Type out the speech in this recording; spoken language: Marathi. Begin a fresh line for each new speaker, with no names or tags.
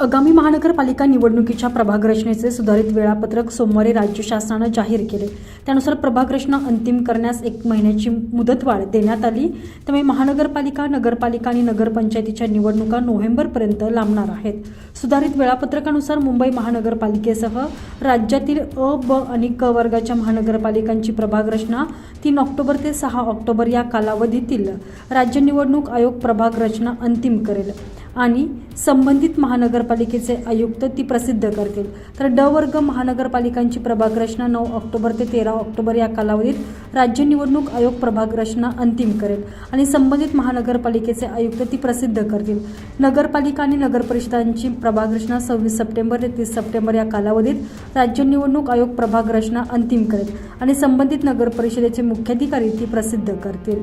आगामी महानगरपालिका निवडणुकीच्या प्रभाग रचनेचे सुधारित वेळापत्रक सोमवारी राज्य शासनानं जाहीर केले. त्यानुसार प्रभाग रचना अंतिम करण्यास एक महिन्याची मुदतवाढ देण्यात आली. त्यामुळे महानगरपालिका नगरपालिका आणि नगरपंचायतीच्या निवडणुका नोव्हेंबरपर्यंत लांबणार आहेत. सुधारित वेळापत्रकानुसार मुंबई महानगरपालिकेसह राज्यातील अ ब आणि क वर्गाच्या महानगरपालिकांची प्रभाग रचना तीन ऑक्टोबर ते सहा ऑक्टोबर या कालावधीतील राज्य निवडणूक आयोग प्रभाग रचना अंतिम करेल. आणि संबंधित महानगरपालिकेचे आयुक्त ती प्रसिद्ध करतील. तर ड वर्ग महानगरपालिकांची प्रभाग रचना नऊ ऑक्टोबर ते तेरा ऑक्टोबर या कालावधीत राज्य निवडणूक आयोग प्रभाग रचना अंतिम करेल आणि संबंधित महानगरपालिकेचे आयुक्त ती प्रसिद्ध करतील. नगरपालिका आणि नगरपरिषदांची प्रभाग रचना सव्वीस सप्टेंबर ते तीस सप्टेंबर या कालावधीत राज्य निवडणूक आयोग प्रभाग रचना अंतिम करेल आणि संबंधित नगरपरिषदेचे मुख्याधिकारी ती प्रसिद्ध करतील.